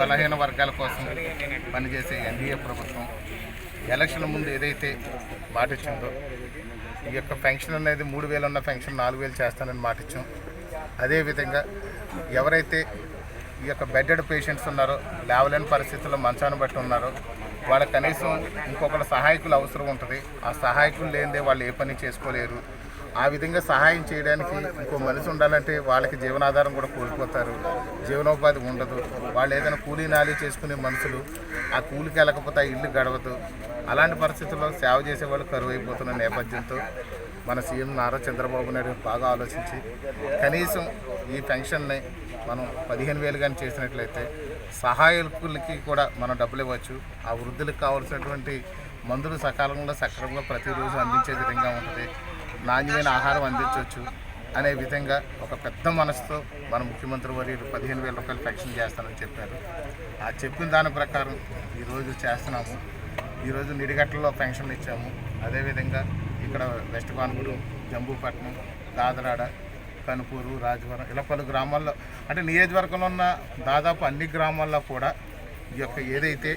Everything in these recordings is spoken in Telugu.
బలహీన వర్గాల కోసం పనిచేసే ఎన్డీఏ ప్రభుత్వం ఎలక్షన్ ముందు ఏదైతే మాట ఇచ్చిందో ఈ యొక్క పెన్షన్ అనేది మూడు వేలు ఉన్న పెన్షన్ నాలుగు వేలు చేస్తానని మాట ఇచ్చాం అదేవిధంగా ఎవరైతే ఈ యొక్క బెడ్డెడ్ పేషెంట్స్ ఉన్నారో లేవలేని పరిస్థితుల్లో మంచాన్ని బట్టి ఉన్నారో వాళ్ళ కనీసం ఇంకొకటి సహాయకులు అవసరం ఉంటుంది. ఆ సహాయకులు లేనిదే వాళ్ళు ఏ పని చేసుకోలేరు. ఆ విధంగా సహాయం చేయడానికి ఇంకో మనిషి ఉండాలంటే వాళ్ళకి జీవనాధారం కూడా కోల్పోతారు. జీవనోపాధి ఉండదు. వాళ్ళు ఏదైనా కూలీ నాలి చేసుకునే మనుషులు ఆ కూలికి వెళ్ళకపోతే ఆ ఇల్లు గడవదు. అలాంటి పరిస్థితుల్లో సేవ చేసే వాళ్ళు కరువు అయిపోతున్న నేపథ్యంతో మన సీఎం నారా చంద్రబాబు నాయుడు బాగా ఆలోచించి కనీసం ఈ పెన్షన్ని మనం పదిహేను వేలు కానీ చేసినట్లయితే సహాయకులకి కూడా మనం డబ్బులు ఇవ్వచ్చు. ఆ వృద్ధులకు కావాల్సినటువంటి మందులు సకాలంలో సక్రమంగా ప్రతిరోజు అందించే విధంగా ఉంటుంది. నాణ్యమైన ఆహారం అందించవచ్చు అనే విధంగా ఒక పెద్ద మనసుతో మన ముఖ్యమంత్రి వర్యులు పదిహేను వేల రూపాయలు పెన్షన్ చేస్తానని చెప్పారు. ఆ చెప్పిన దాని ప్రకారం ఈరోజు చేస్తున్నాము. ఈరోజు నిడిగట్టలో పెన్షన్లు ఇచ్చాము. అదేవిధంగా ఇక్కడ వెస్ట్ కాన్పూర్ జంబూపట్నం దాదరాడ కనుపూరు రాజవరం ఇలా పలు గ్రామాల్లో అంటే నియోజకవర్గంలో ఉన్న దాదాపు అన్ని గ్రామాల్లో కూడా ఈ యొక్క ఏదైతే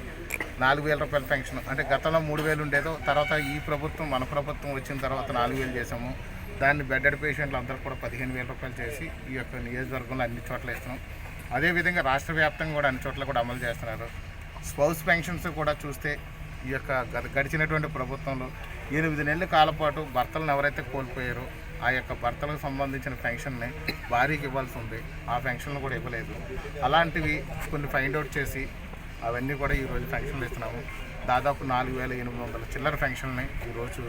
నాలుగు వేల రూపాయల పెన్షన్. అంటే గతంలో మూడు వేలు ఉండేదో తర్వాత ఈ ప్రభుత్వం మన ప్రభుత్వం వచ్చిన తర్వాత నాలుగు వేలు చేసాము దాన్ని బెడ్డెడ్ పేషెంట్లు అందరూ కూడా పదిహేను వేల రూపాయలు చేసి ఈ యొక్క నియోజకవర్గంలో అన్ని చోట్ల ఇస్తున్నాం అదేవిధంగా రాష్ట్ర వ్యాప్తంగా కూడా అన్ని చోట్ల కూడా అమలు చేస్తున్నారు. స్పౌస్ పెన్షన్స్ కూడా చూస్తే ఈ యొక్క గడిచినటువంటి ప్రభుత్వంలో ఎనిమిది నెలల కాలపాటు భర్తలను ఎవరైతే కోల్పోయారో ఆ యొక్క భర్తలకు సంబంధించిన పెన్షన్ని భార్యకి ఇవ్వాల్సి ఉంది. ఆ పెన్షన్లు కూడా ఇవ్వలేదు. అలాంటివి కొన్ని ఫైండ్ అవుట్ చేసి అవన్నీ కూడా ఈరోజు ఫంక్షన్లు ఇస్తున్నాము దాదాపు నాలుగు వేల ఎనిమిది వందల చిల్లర పెన్షన్ని ఈరోజు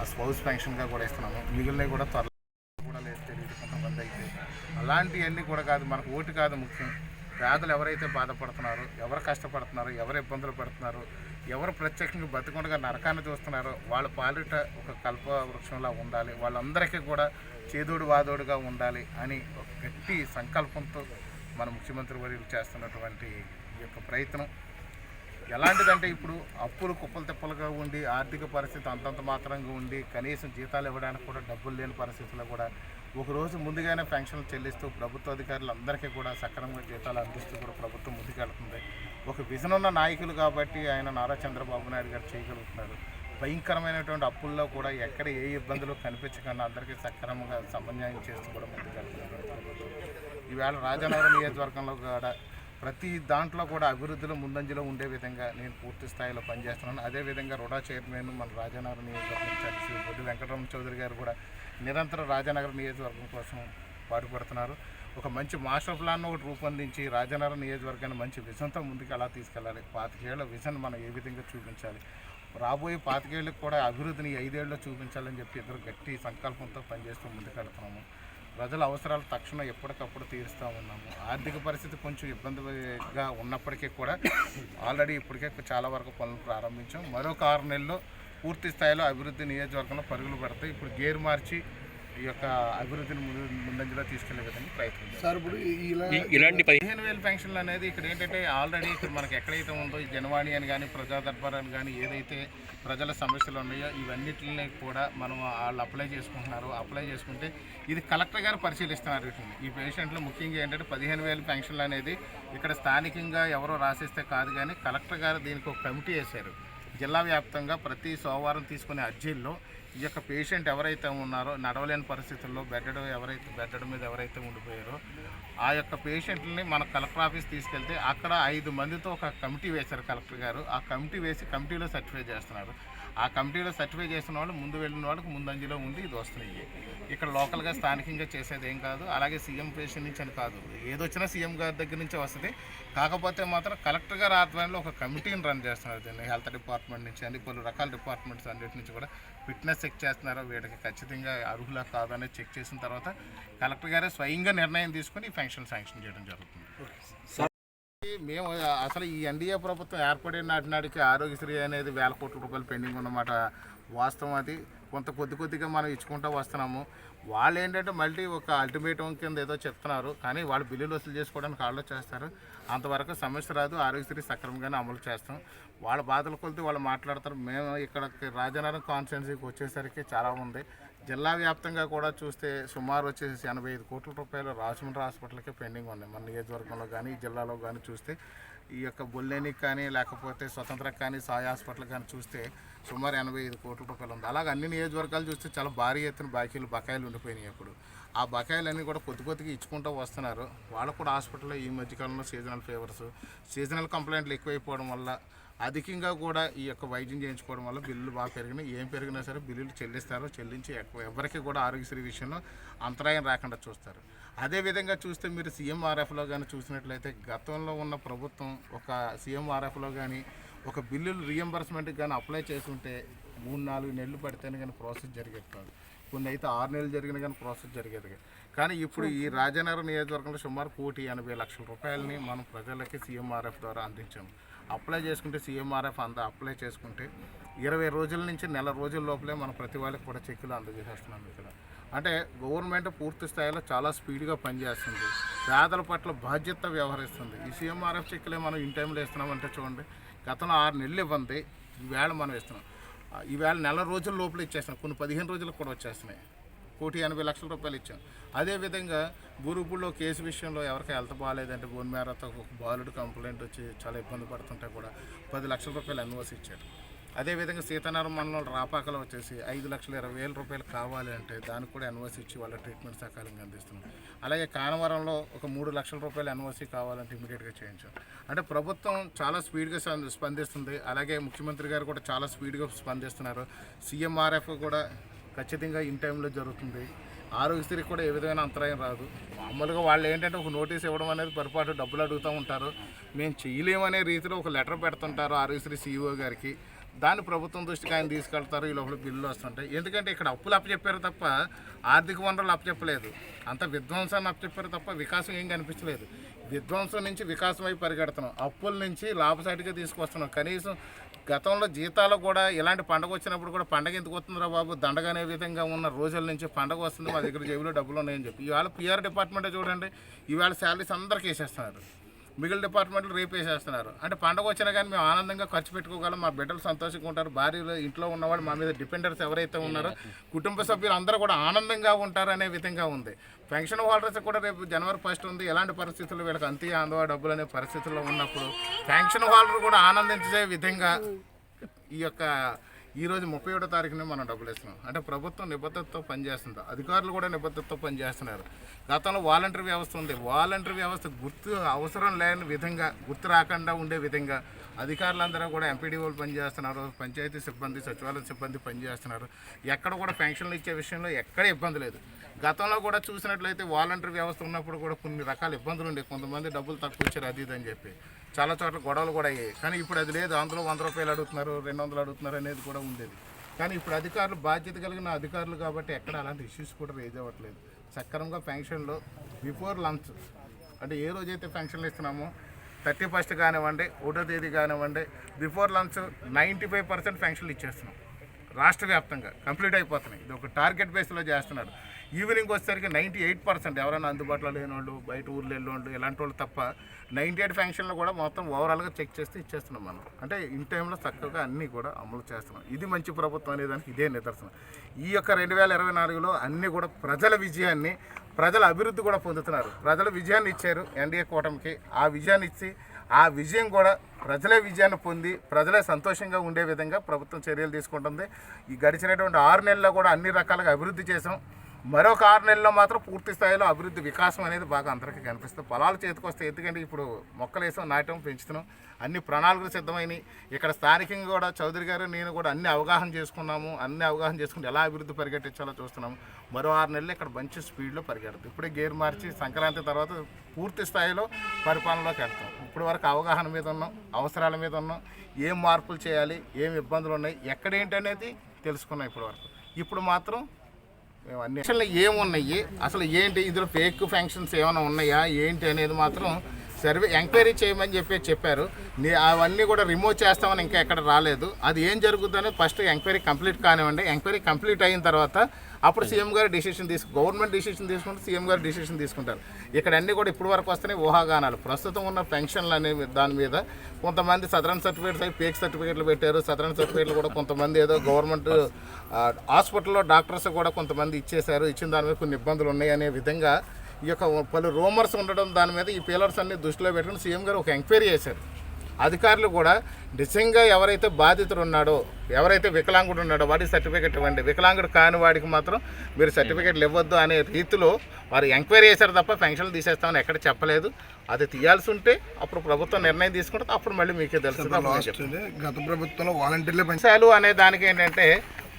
ఆ స్పౌస్ ఫంక్షన్గా కూడా ఇస్తున్నాము మిగిలినవి కూడా త్వరలో కూడా లేదు తెలియదు కొంతమంది అయితే. అలాంటివన్నీ కూడా కాదు మనకు ఓటు కాదు ముఖ్యం. పేదలు ఎవరైతే బాధపడుతున్నారో ఎవరు కష్టపడుతున్నారో ఎవరు ఇబ్బందులు పడుతున్నారో ఎవరు ప్రత్యేకంగా బతికుండగా నరకాన్ని చూస్తున్నారో వాళ్ళ పాలిట ఒక కల్ప వృక్షంలా ఉండాలి. వాళ్ళందరికీ కూడా చేదోడు వాదోడుగా ఉండాలి అని ఒక గట్టి సంకల్పంతో మన ముఖ్యమంత్రి వర్యులు చేస్తున్నటువంటి ఈ యొక్క ప్రయత్నం. ఎలాంటిదంటే ఇప్పుడు అప్పులు కుప్పలు తిప్పలుగా ఉండి ఆర్థిక పరిస్థితి అంతంత మాత్రంగా ఉండి కనీసం జీతాలు ఇవ్వడానికి కూడా డబ్బులు లేని పరిస్థితుల్లో కూడా ఒక రోజు ముందుగానే పెన్షన్లు చెల్లిస్తూ ప్రభుత్వ అధికారులందరికీ కూడా సక్రమంగా జీతాలు అందిస్తూ కూడా ప్రభుత్వం ముందుకెళ్తుంది. ఒక విజన్ ఉన్న నాయకులు కాబట్టి ఆయన నారా చంద్రబాబు నాయుడు గారు చేయగలుగుతున్నారు. భయంకరమైనటువంటి అప్పుల్లో కూడా ఎక్కడ ఏ ఇబ్బందులు కనిపించకుండా అందరికీ సక్రమంగా సమన్వయం చేస్తూ కూడా ముందుకెళ్తున్నారు. ఈవేళ రాజనగరం నియోజకవర్గంలో కూడా ప్రతి దాంట్లో కూడా అభివృద్ధిలో ముందంజలో ఉండే విధంగా నేను పూర్తి స్థాయిలో పనిచేస్తున్నాను. అదేవిధంగా రుడా చైర్మన్ మన రాజనగరం నియోజకవర్గం శ్రీ బొడ్డు వెంకటరమణ చౌదరి గారు కూడా నిరంతరం రాజానగర నియోజకవర్గం కోసం పాటుపడుతున్నారు. ఒక మంచి మాస్టర్ ప్లాన్ ఒకటి రూపొందించి రాజనగరం నియోజకవర్గాన్ని మంచి విజన్తో ముందుకు ఎలా తీసుకెళ్ళాలి? పాతికేళ్ళ విజన్ మనం ఏ విధంగా చూపించాలి? రాబోయే పాతికేళ్ళకి కూడా అభివృద్ధిని ఈ ఐదేళ్ళలో చూపించాలని చెప్పి ఇద్దరు గట్టి సంకల్పంతో పనిచేస్తూ ముందుకెళ్తున్నాము. ప్రజల అవసరాలు తక్షణం ఎప్పటికప్పుడు తీరుస్తూ ఉన్నాము. ఆర్థిక పరిస్థితి కొంచెం ఇబ్బందిగా ఉన్నప్పటికీ కూడా ఆల్రెడీ ఇప్పటికే చాలా వరకు పనులు ప్రారంభించాం. మరొక ఆరు నెలల్లో పూర్తి స్థాయిలో అభివృద్ధి నియోజకవర్గంలో పరుగులు పెడతాయి. ఇప్పుడు గేర్ మార్చి ఈ యొక్క అభివృద్ధిని ముందు ముందంజలో తీసుకెళ్ళే విధంగా ప్రయత్నించాం సార్ ఇప్పుడు ఇలా ఇలాంటి పదిహేను వేల పెన్షన్లు అనేది ఇక్కడ ఏంటంటే ఆల్రెడీ ఇక్కడ మనకి ఎక్కడైతే ఉందో ఈ జనవాణి అని కానీ ప్రజా దర్బార్ అని కానీ ఏదైతే ప్రజల సమస్యలు ఉన్నాయో ఇవన్నిటిని కూడా మనం వాళ్ళు అప్లై చేసుకుంటున్నారు. అప్లై చేసుకుంటే ఇది కలెక్టర్ గారు పరిశీలిస్తున్నారు వీటిని. ఈ పేషెంట్లు ముఖ్యంగా ఏంటంటే పదిహేను వేల పెన్షన్లు అనేది ఇక్కడ స్థానికంగా ఎవరో రాసిస్తే కాదు కానీ కలెక్టర్ గారు దీనికి ఒక కమిటీ వేశారు. జిల్లా వ్యాప్తంగా ప్రతి సోమవారం తీసుకునే అర్జీల్లో ఈ యొక్క పేషెంట్ ఎవరైతే ఉన్నారో నడవలేని పరిస్థితుల్లో బెడ్డెడ్ ఎవరైతే బెడ్డెడ్ మీద ఎవరైతే ఉండిపోయారో ఆ యొక్క పేషెంట్ని మన కలెక్టర్ ఆఫీస్ తీసుకెళ్తే అక్కడ ఐదు మందితో ఒక కమిటీ వేశారు కలెక్టర్ గారు. ఆ కమిటీ వేసి కమిటీలో సర్టిఫై చేస్తున్నారు. ఆ కమిటీలో సర్టిఫై చేసిన వాళ్ళు ముందు వెళ్ళిన వాళ్ళకి ముందంజలో ఉండి ఇది వస్తున్నాయి. ఇక్కడ లోకల్గా స్థానికంగా చేసేది ఏం కాదు. అలాగే సీఎం పేషెంట్ నుంచి అని కాదు. ఏదొచ్చినా సీఎం గారి దగ్గర నుంచే వస్తుంది. కాకపోతే మాత్రం కలెక్టర్ గారి ఆధ్వర్యంలో ఒక కమిటీని రన్ చేస్తున్నారు దీన్ని. హెల్త్ డిపార్ట్మెంట్ నుంచి అన్ని పలు రకాల డిపార్ట్మెంట్స్ అన్నిటి నుంచి కూడా ఫిట్నెస్ చెక్ చేస్తున్నారు వీటికి ఖచ్చితంగా అర్హులా కాదని చెక్ చేసిన తర్వాత కలెక్టర్ గారే స్వయంగా నిర్ణయం తీసుకుని ఈ పెన్షన్ శాంక్షన్ చేయడం జరుగుతుంది. మేము అసలు ఈ ఎన్డీఏ ప్రభుత్వం ఏర్పడిన నాటి నాటికి ఆరోగ్యశ్రీ అనేది వేల కోట్ల రూపాయలు పెండింగ్ ఉన్నమాట. వాస్తవం అది. కొంత కొద్ది కొద్దిగా మనం ఇచ్చుకుంటూ వస్తున్నాము. వాళ్ళు ఏంటంటే మళ్ళీ ఒక అల్టిమేటం కింద ఏదో చెప్తున్నారు. కానీ వాళ్ళు బిల్లులు వసూలు చేసుకోవడానికి వాళ్ళు చేస్తారు అంతవరకు సమస్య రాదు. ఆరోగ్యశ్రీ సక్రమంగానే అమలు చేస్తాం. వాళ్ళ బాధల కొలితే వాళ్ళు మాట్లాడతారు. మేము ఇక్కడ రాజనగరం కాన్స్టిట్యున్సీకి వచ్చేసరికి చాలా ఉంది. జిల్లా వ్యాప్తంగా కూడా చూస్తే సుమారు వచ్చేసి ఎనభై ఐదు కోట్ల రూపాయలు రాజమండ్రి హాస్పిటల్కే పెండింగ్ ఉన్నాయి. మన నియోజకవర్గంలో కానీ ఈ జిల్లాలో కానీ చూస్తే ఈ యొక్క బొల్లెనికి కానీ లేకపోతే స్వతంత్ర కానీ సాయి హాస్పిటల్ కానీ చూస్తే సుమారు ఎనభై ఐదు కోట్ల రూపాయలు ఉంది. అలాగే అన్ని నియోజకవర్గాలు చూస్తే చాలా భారీ ఎత్తున బాకీలు బకాయిలు ఉండిపోయినాయి ఇప్పుడు ఆ బకాయిలన్నీ కూడా కొద్ది కొద్దిగా ఇచ్చుకుంటూ వస్తున్నారు. వాళ్ళకు కూడా హాస్పిటల్లో ఈ మధ్యకాలంలో సీజనల్ ఫీవర్స్ సీజనల్ కంప్లైంట్లు ఎక్కువైపోవడం వల్ల అధికంగా కూడా ఈ యొక్క వైద్యం చేయించుకోవడం వల్ల బిల్లులు బాగా పెరిగినాయి. ఏం పెరిగినా సరే బిల్లులు చెల్లిస్తారు చెల్లించి ఎవరికి కూడా ఆరోగ్యశ్రీ విషయంలో అంతరాయం రాకుండా చూస్తారు. అదేవిధంగా చూస్తే మీరు సీఎంఆర్ఎఫ్లో కానీ చూసినట్లయితే గతంలో ఉన్న ప్రభుత్వం ఒక సీఎంఆర్ఎఫ్లో కానీ ఒక బిల్లులు రీఎంబర్స్మెంట్కి కానీ అప్లై చేసుకుంటే మూడు నాలుగు నెలలు పడితేనే కానీ ప్రాసెస్ జరిగేది కాదు. కొన్ని అయితే ఆరు నెలలు జరిగిన కానీ ప్రాసెస్ జరిగేది కానీ ఇప్పుడు ఈ రాజనగరం నియోజకవర్గంలో సుమారు కోటి ఎనభై లక్షల రూపాయలని మనం ప్రజలకి సీఎంఆర్ఎఫ్ ద్వారా అందించాము. అప్లై చేసుకుంటే సీఎంఆర్ఎఫ్ అంతా అప్లై చేసుకుంటే ఇరవై రోజుల నుంచి నెల రోజుల లోపలే మనం ప్రతి వాళ్ళకి కూడా చెక్కులు అందజేసేస్తున్నాం ఇక్కడ. అంటే గవర్నమెంట్ పూర్తి స్థాయిలో చాలా స్పీడ్గా పనిచేస్తుంది. పేదల పట్ల బాధ్యత వ్యవహరిస్తుంది. ఈ సీఎంఆర్ఎఫ్ చెక్కులే మనం ఇన్ టైంలో ఇస్తున్నామంటే చూడండి గతంలో ఆరు నెలలు ఇవ్వండి ఈవేళ మనం ఇస్తున్నాం. ఈవేళ నెల రోజుల లోపల ఇచ్చేస్తున్నాం. కొన్ని పదిహేను రోజులకు కూడా వచ్చేస్తున్నాయి. కోటి ఎనభై లక్షల రూపాయలు ఇచ్చాం. అదేవిధంగా గురుపుల్లో కేసు విషయంలో ఎవరికి హెల్త్ బాగాలేదంటే బోన్ మేరతో ఒక బాలుడు కంప్లైంట్ వచ్చి చాలా ఇబ్బంది పడుతుంటే కూడా పది లక్షల రూపాయలు ఎన్ఓసి ఇచ్చారు అదేవిధంగా సీతారామ మండలంలో రాపాకలో వచ్చేసి ఐదు లక్షల ఇరవై వేల రూపాయలు కావాలి అంటే దానికి కూడా ఎన్ఓసి ఇచ్చి వాళ్ళ ట్రీట్మెంట్ సకాలంగా అందిస్తున్నాం. అలాగే కానవరంలో ఒక మూడు లక్షల రూపాయలు ఎన్ఓసి కావాలంటే ఇమీడియట్గా చేయించాం. అంటే ప్రభుత్వం చాలా స్పీడ్గా స్పందిస్తుంది. అలాగే ముఖ్యమంత్రి గారు కూడా చాలా స్పీడ్గా స్పందిస్తున్నారు. సీఎంఆర్ఎఫ్ కూడా ఖచ్చితంగా ఇన్ టైంలో జరుగుతుంది. ఆరోగ్యశ్రీకి కూడా ఏ విధమైన అంతరాయం రాదు. మామూలుగా వాళ్ళు ఏంటంటే ఒక నోటీస్ ఇవ్వడం అనేది పొరపాటు డబ్బులు అడుగుతూ ఉంటారు. మేము చేయలేమనే రీతిలో ఒక లెటర్ పెడుతుంటారు ఆరోగ్యశ్రీ సీఈఓ గారికి. దాన్ని ప్రభుత్వం దృష్టికి ఆయన తీసుకెళ్తారు ఈ లోపల బిల్లులు వస్తుంటాయి. ఎందుకంటే ఇక్కడ అప్పులు అప్పచెప్పారు తప్ప ఆర్థిక వనరులు అప్పచెప్పలేదు. అంత విధ్వంసాన్ని అప్పచెప్పారు తప్ప వికాసం ఏం కనిపించలేదు. విధ్వంసం నుంచి వికాసం అయి పరిగెడుతున్నాం. అప్పుల నుంచి లాభసాటిగా తీసుకొస్తున్నాం. కనీసం గతంలో జీతాలు కూడా ఇలాంటి పండగ వచ్చినప్పుడు కూడా పండగ ఎందుకు వస్తుందిరా బాబు? దండగనే విధంగా ఉన్న రోజుల నుంచి పండగ వస్తుంది మా దగ్గర జేబులో డబ్బులు ఉన్నాయని చెప్పి. ఇవాళ పిఆర్ డిపార్ట్మెంటే చూడండి ఇవాళ శాలరీస్ అందరికీ వేసేస్తున్నారు. మిగిలిన డిపార్ట్మెంట్లు రేపేసేస్తున్నారు అంటే పండగ వచ్చినా కానీ మేము ఆనందంగా ఖర్చు పెట్టుకోగలం మా బిడ్డలు సంతోషంగా ఉంటారు భార్యలు ఇంట్లో ఉన్నవాడు మా మీద డిపెండర్స్ ఎవరైతే ఉన్నారో కుటుంబ సభ్యులు అందరూ కూడా ఆనందంగా ఉంటారు అనే విధంగా ఉంది. పెన్షన్ హోల్డర్స్ కూడా రేపు జనవరి ఫస్ట్ ఉంది. ఎలాంటి పరిస్థితుల్లో వీళ్ళకి అంతే అందవా డబ్బులు అనే పరిస్థితుల్లో ఉన్నప్పుడు పెన్షన్ హోల్డర్ కూడా ఆనందించే విధంగా ఈ యొక్క ఈరోజు ముప్పై ఏడో తారీఖునే మనం డబ్బులు ఇస్తున్నాం అంటే ప్రభుత్వం నిబద్ధతతో పనిచేస్తుంది. అధికారులు కూడా నిబద్ధతతో పనిచేస్తున్నారు. గతంలో వాలంటరీ వ్యవస్థ ఉంది. వాలంటరీ వ్యవస్థ గుర్తు అవసరం లేని విధంగా గుర్తు రాకుండా ఉండే విధంగా అధికారులందరూ కూడా ఎంపీడీఓలు పనిచేస్తున్నారు. పంచాయతీ సిబ్బంది సచివాలయ సిబ్బంది పనిచేస్తున్నారు. ఎక్కడ కూడా పెన్షన్లు ఇచ్చే విషయంలో ఎక్కడ ఇబ్బంది లేదు. గతంలో కూడా చూసినట్లయితే వాలంటరీ వ్యవస్థ ఉన్నప్పుడు కూడా కొన్ని రకాల ఇబ్బందులు ఉండే. కొంతమంది డబ్బులు తక్కువ ఇచ్చారు అది ఇది అని చెప్పి. చాలా చోట్ల గొడవలు కూడా అయ్యాయి. కానీ ఇప్పుడు అది లేదు. అందులో వంద రూపాయలు అడుగుతున్నారు రెండు వందలు అడుగుతున్నారు అనేది కూడా ఉండేది. కానీ ఇప్పుడు అధికారులు బాధ్యత కలిగిన అధికారులు కాబట్టి ఎక్కడ అలాంటి ఇష్యూస్ కూడా రేజ్ అవ్వట్లేదు. సక్రమంగా పెన్షన్లో బిఫోర్ లంచ్. అంటే ఏ రోజైతే పెన్షన్లు ఇస్తున్నామో థర్టీ ఫస్ట్ కానివ్వండి ఒకటో తేదీ కానివ్వండి before lunch ninety five percent పెన్షన్లు ఇచ్చేస్తున్నాం. రాష్ట్ర వ్యాప్తంగా కంప్లీట్ అయిపోతున్నాయి. ఇది ఒక టార్గెట్ బేస్లో చేస్తున్నారు. ఈవినింగ్ వచ్చేసరికి నైంటీ ఎయిట్ పర్సెంట్ ఎవరైనా అందుబాటులో లేని వాళ్ళు బయట ఊర్లో వెళ్ళేవాళ్ళు ఇలాంటి వాళ్ళు తప్ప నైంటీ ఎయిట్ ఫంక్షన్లు కూడా మొత్తం ఓవరాల్గా చెక్ చేస్తే ఇచ్చేస్తున్నాం మనం. అంటే ఇన్ టైంలో చక్కగా అన్నీ కూడా అమలు చేస్తున్నాం. ఇది మంచి ప్రభుత్వం అనేదానికి ఇదే నిదర్శనం. ఈ యొక్క రెండు వేల ఇరవై నాలుగులో అన్నీ కూడా ప్రజల విజయాన్ని ప్రజల అభివృద్ధి కూడా పొందుతున్నారు. ప్రజల విజయాన్ని ఇచ్చారు ఎన్డీఏ కూటమికి. ఆ విజయాన్ని ఇచ్చి ఆ విజయం కూడా ప్రజలే విజయాన్ని పొంది ప్రజలే సంతోషంగా ఉండే విధంగా ప్రభుత్వం చర్యలు తీసుకుంటుంది. ఈ గడిచినటువంటి ఆరు నెలల్లో కూడా అన్ని రకాలుగా అభివృద్ధి చేసాం మరొక ఆరు నెలల్లో మాత్రం పూర్తి స్థాయిలో అభివృద్ధి వికాసం అనేది బాగా అందరికీ కనిపిస్తుంది. పొలాలు చేతికి వస్తే ఎందుకంటే ఇప్పుడు మొక్కలు వేసాం నాటం పెంచుతున్నాం. అన్ని ప్రణాళికలు సిద్ధమైనవి ఇక్కడ స్థానికంగా కూడా చౌదరి గారు నేను కూడా అన్ని అవగాహన చేసుకున్నాము. అన్ని అవగాహన చేసుకుని ఎలా అభివృద్ధి పరిగెట్టించాలో చూస్తున్నాము. మరో ఆరు నెలలు ఇక్కడ మంచి స్పీడ్లో పరిగెడుతుంది ఇప్పుడే గేర్ మార్చి సంక్రాంతి తర్వాత పూర్తి స్థాయిలో పరిపాలనలోకి వెళ్తాం. ఇప్పుడు వరకు అవగాహన మీద ఉన్నాం అవసరాల మీద ఉన్నాం. ఏం మార్పులు చేయాలి ఏం ఇబ్బందులు ఉన్నాయి ఎక్కడేంటి అనేది తెలుసుకున్నాం ఇప్పటివరకు ఇప్పుడు మాత్రం మేము అన్ని అసలు ఏమున్నాయి? అసలు ఏంటి? ఇందులో ఫేక్ ఫ్యాంక్షన్స్ ఏమైనా ఉన్నాయా? ఏంటి అనేది మాత్రం సర్వే ఎంక్వైరీ చేయమని చెప్పి చెప్పారు. నీ అవన్నీ కూడా రిమూవ్ చేస్తామని ఇంకా ఎక్కడ రాలేదు. అది ఏం జరుగుతుందని ఫస్ట్ ఎంక్వైరీ కంప్లీట్ కానివ్వండి. ఎంక్వైరీ కంప్లీట్ అయిన తర్వాత అప్పుడు సీఎం గారు డిసిషన్ తీసుకు గవర్నమెంట్ డిసిషన్ తీసుకుంటే సీఎం గారు డిసిషన్ తీసుకుంటారు. ఇక్కడ అన్నీ కూడా ఇప్పుడు వరకు వస్తున్నాయి ఊహాగానాలు. ప్రస్తుతం ఉన్న పెన్షన్లు అనే దాని మీద కొంతమంది సదరన్ సర్టిఫికేట్స్ అయి ఫేక్ సర్టిఫికేట్లు పెట్టారు. సదరన్ సర్టిఫికేట్లు కూడా కొంతమంది ఏదో గవర్నమెంట్ హాస్పిటల్లో డాక్టర్స్ కూడా కొంతమంది ఇచ్చేశారు. ఇచ్చిన దాని మీద కొన్ని ఇబ్బందులు ఉన్నాయి అనే విధంగా ఈ యొక్క పలు రూమర్స్ ఉండడం దాని మీద ఈ పిల్లర్స్ అన్ని దృష్టిలో పెట్టుకుని సీఎం గారు ఒక ఎంక్వైరీ చేశారు. అధికారులు కూడా నిజంగా ఎవరైతే బాధితుడు ఉన్నాడో ఎవరైతే వికలాంగుడు ఉన్నాడో వాడికి సర్టిఫికెట్ ఇవ్వండి. వికలాంగుడు కాని వాడికి మాత్రం మీరు సర్టిఫికెట్లు ఇవ్వద్దు అనే రీతిలో వారు ఎంక్వైరీ చేశారు తప్ప పెన్షన్లు తీసేస్తామని ఎక్కడ చెప్పలేదు. అది తీయాల్సి ఉంటే అప్పుడు ప్రభుత్వం నిర్ణయం తీసుకుంటే అప్పుడు మళ్ళీ మీకే తెలుస్తుంది. చెప్తాను. గత ప్రభుత్వంలో వాలంటీర్లే అంశాలు అనే దానికి ఏంటంటే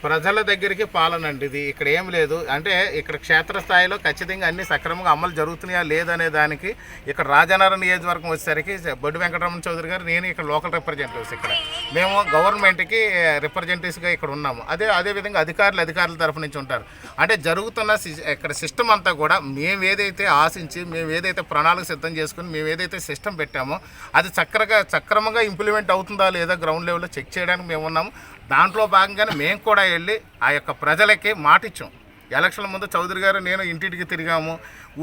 ప్రజల దగ్గరికి పాలన అండి ఇది. ఇక్కడ ఏం లేదు. అంటే ఇక్కడ క్షేత్రస్థాయిలో ఖచ్చితంగా అన్ని సక్రమంగా అమలు జరుగుతున్నాయా లేదనే దానికి ఇక్కడ రాజనగరం నియోజకవర్గం వచ్చేసరికి బొడ్డు వెంకటరమణ చౌదరి గారు నేను ఇక్కడ లోకల్ రిప్రజెంటేటివ్స్ ఇక్కడ. మేము గవర్నమెంట్కి రిప్రజెంటేటివ్స్గా ఇక్కడ ఉన్నాము. అదే అదేవిధంగా అధికారులు అధికారుల తరఫు నుంచి ఉంటారు. అంటే జరుగుతున్న సి- ఇక్కడ సిస్టమ్ అంతా కూడా మేము ఏదైతే ఆశించి మేము ఏదైతే ప్రణాళిక సిద్ధం చేసుకుని మేము ఏదైతే సిస్టమ్ పెట్టామో అది చక్కగా సక్రమంగా ఇంప్లిమెంట్ అవుతుందా లేదా గ్రౌండ్ లెవెల్లో చెక్ చేయడానికి మేము ఉన్నాము. దాంట్లో భాగంగానే మేము కూడా వెళ్ళి ఆ యొక్క ప్రజలకి మాటిచ్చాం. ఎలక్షన్ల ముందు చౌదరి గారు నేను ఇంటింటికి తిరిగాము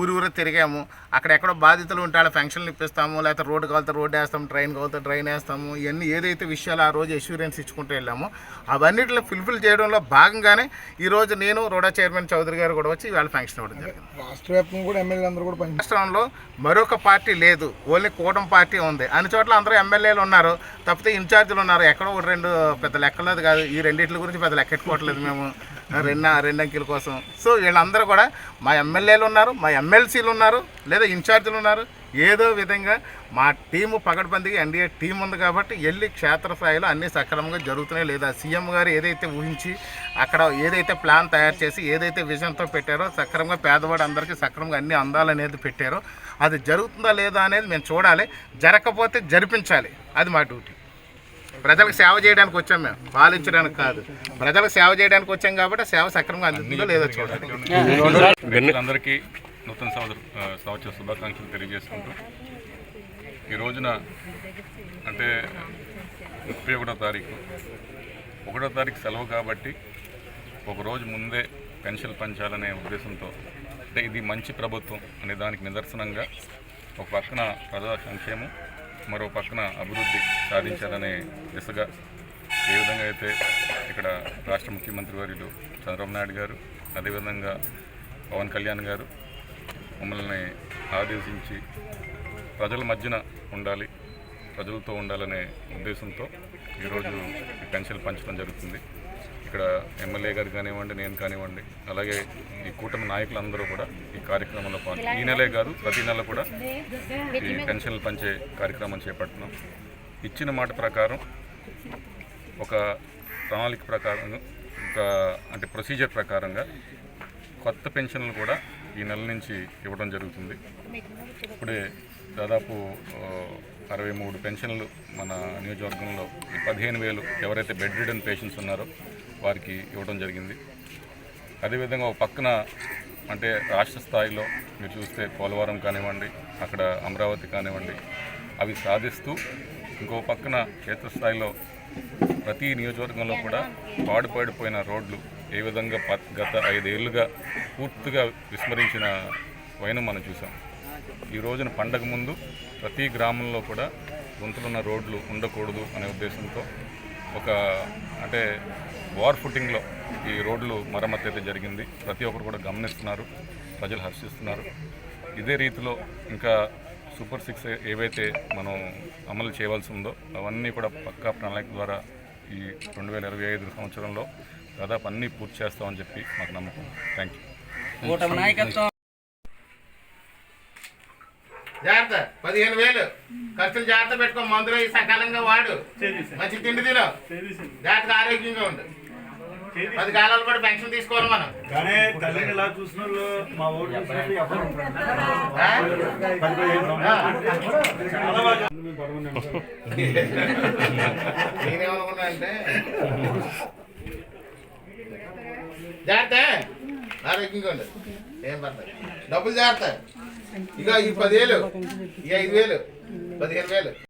ఊరు ఊరు తిరిగాము. అక్కడ ఎక్కడో బాధితులు ఉంటే వాళ్ళ ఫంక్షన్లు ఇప్పిస్తాము లేకపోతే రోడ్డు కావాలితే రోడ్డు వేస్తాము ట్రైన్ కావాలితే ట్రైన్ వేస్తాము ఇవన్నీ ఏదైతే విషయాలు ఆ రోజు ఎష్యూరెన్స్ ఇచ్చుకుంటూ వెళ్ళామో అవన్నిటిని ఫుల్ఫిల్ చేయడంలో భాగంగానే ఈరోజు నేను రోడా చైర్మన్ చౌదరి గారు కూడా వచ్చి వాళ్ళ ఫంక్షన్ ఇవ్వడం జరిగింది. కూడా ఎమ్మెల్యే అందరూ కూడా రాష్ట్రంలో మరొక పార్టీ లేదు ఓన్లీ కూటమి పార్టీ ఉంది. అన్ని చోట్ల అందరూ ఎమ్మెల్యేలు ఉన్నారు తప్పితే ఇన్ఛార్జీలు ఉన్నారు. ఎక్కడో ఒకటి రెండు పెద్ద లెక్కలేదు కాదు ఈ రెండింటి గురించి పెద్ద లెక్కెట్టుకోవట్లేదు మేము. రెండు రెండు అంకెల కోసం. సో వీళ్ళందరూ కూడా మా ఎమ్మెల్యేలు ఉన్నారు మా ఎమ్మెల్సీలు ఉన్నారు లేదా ఇన్ఛార్జీలు ఉన్నారు. ఏదో విధంగా మా టీము పగడబందిగా ఎన్డీఏ టీం ఉంది కాబట్టి వెళ్ళి క్షేత్రస్థాయిలో అన్నీ సక్రమంగా జరుగుతున్నాయి. లేదా సీఎం గారు ఏదైతే ఊహించి అక్కడ ఏదైతే ప్లాన్ తయారు చేసి ఏదైతే విజన్తో పెట్టారో సక్రమంగా పేదవాడు అందరికీ సక్రమంగా అన్ని అందాలనేది పెట్టారో అది జరుగుతుందా లేదా అనేది మేము చూడాలి. జరగకపోతే జరిపించాలి. అది మా డ్యూటీ. ప్రజలకు సేవ చేయడానికి వచ్చాం మేము. పాలించడానికి కాదు. ప్రజలకు సేవ చేయడానికి వచ్చాం కాబట్టి సేవ సక్రమంగా అందుతుందో లేదో చూడాలి. వ్యక్తులందరికీ నూతన సంవత్సర సంవత్సర శుభాకాంక్షలు తెలియజేసుకుంటూ ఈ రోజున అంటే ముప్పై ఒకటో తారీఖు. ఒకటో తారీఖు సెలవు కాబట్టి ఒక రోజు ముందే పెన్షన్ పంచాలనే ఉద్దేశంతో అంటే ఇది మంచి ప్రభుత్వం అనే దానికి నిదర్శనంగా ఒక పక్కన ప్రజా సంక్షేమం మరో పక్కన అభివృద్ధి సాధించాలనే దిశగా ఏ విధంగా అయితే ఇక్కడ రాష్ట్ర ముఖ్యమంత్రి వర్యులు చంద్రబాబు నాయుడు గారు అదేవిధంగా పవన్ కళ్యాణ్ గారు మమ్మల్ని ఆదేశించి ప్రజల మధ్యన ఉండాలి ప్రజలతో ఉండాలనే ఉద్దేశంతో ఈరోజు ఈ పెన్షన్ పంచడం జరుగుతుంది. ఇక్కడ ఎమ్మెల్యే గారు కానివ్వండి నేను కానివ్వండి అలాగే ఈ కూటమి నాయకులందరూ కూడా ఈ కార్యక్రమంలో పాల్గొ ఈ నెలే కాదు ప్రతి నెల కూడా ఈ పెన్షన్లు పంచే కార్యక్రమం చేపడుతున్నాం. ఇచ్చిన మాట ప్రకారం ఒక ప్రణాళిక ప్రకారం ఒక అంటే ప్రొసీజర్ ప్రకారంగా కొత్త పెన్షన్లు కూడా ఈ నెల నుంచి ఇవ్వడం జరుగుతుంది. ఇప్పుడే దాదాపు అరవై మూడు పెన్షన్లు మన నియోజకవర్గంలో పదిహేను వేలు ఎవరైతే బెడ్ రిడన్ పేషెంట్స్ ఉన్నారో వారికి ఇవ్వడం జరిగింది. అదేవిధంగా ఒక పక్కన అంటే రాష్ట్ర స్థాయిలో మీరు చూస్తే పోలవరం కానివ్వండి అక్కడ అమరావతి కానివ్వండి అవి సాధిస్తూ ఇంకో పక్కన క్షేత్రస్థాయిలో ప్రతి నియోజకవర్గంలో కూడా పాడుపడిపోయిన రోడ్లు ఏ విధంగా ప- గత ఐదేళ్ళుగా పూర్తిగా విస్మరించిన వైనం మనం చూసాం. ఈ రోజున పండగ ముందు ప్రతి గ్రామంలో కూడా గుంతలున్న రోడ్లు ఉండకూడదు అనే ఉద్దేశంతో ఒక అంటే వార్ ఫుటింగ్లో ఈ రోడ్లు మరమ్మతు అయితే జరిగింది. ప్రతి ఒక్కరు కూడా గమనిస్తున్నారు ప్రజలు హర్షిస్తున్నారు. ఇదే రీతిలో ఇంకా సూపర్ సిక్స్ ఏవైతే మనం అమలు చేయవలసి ఉందో అవన్నీ కూడా పక్కా ప్రణాళిక ద్వారా ఈ రెండు వేల ఇరవై ఐదు సంవత్సరంలో దాదాపు అన్నీ పూర్తి చేస్తామని చెప్పి మాకు నమ్మకం. థ్యాంక్ యూ జాగ్రత్త. పదిహేను వేలు. ఖర్చులు జాగ్రత్త పెట్టుకో. మందులు ఈ సకాలంగా వాడు. మంచి తిండి తిను. జాగ్రత్తగా ఆరోగ్యంగా ఉండు. పది కాలాలు కూడా పెన్షన్ తీసుకోవాలి మనం. కానీ తల్లిని ఇలా చూసిన మా నేనేమనుకున్నా అంటే జాగ్రత్త. ఆరోగ్యంగా ఉండు. ఏం పర్లేదు. డబ్బులు జాగ్రత్త. ఇక ఈ పదివేలు ఈ ఐదు వేలు పదిహేను వేలు.